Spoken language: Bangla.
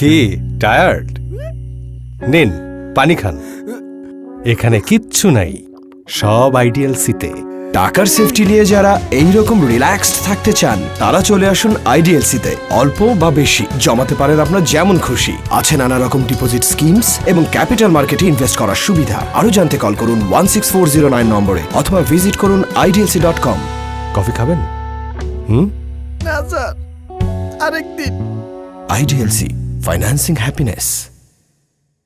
কি টায়ার্ড নিন পানি খান। এখানে কিচ্ছু নাই। সব আইডিয়াল সিতে টাকার সেফটি নিয়ে যারা এইরকম রিল্যাক্সড থাকতে চান তারা চলে আসুন আইডিএলসিতে অল্প বা বেশি জমাতে পারেন আপনার যেমন খুশি। আছে নানা রকম ডিপোজিট স্কিমস এবং ক্যাপিটাল মার্কেটে ইনভেস্ট করার সুবিধা। আরও জানতে কল করুন one six four zero nine নম্বরে অথবা ভিজিট করুন আইডিএলসি ডট কম কফি খাবেন? হুম? IDLC financing happiness.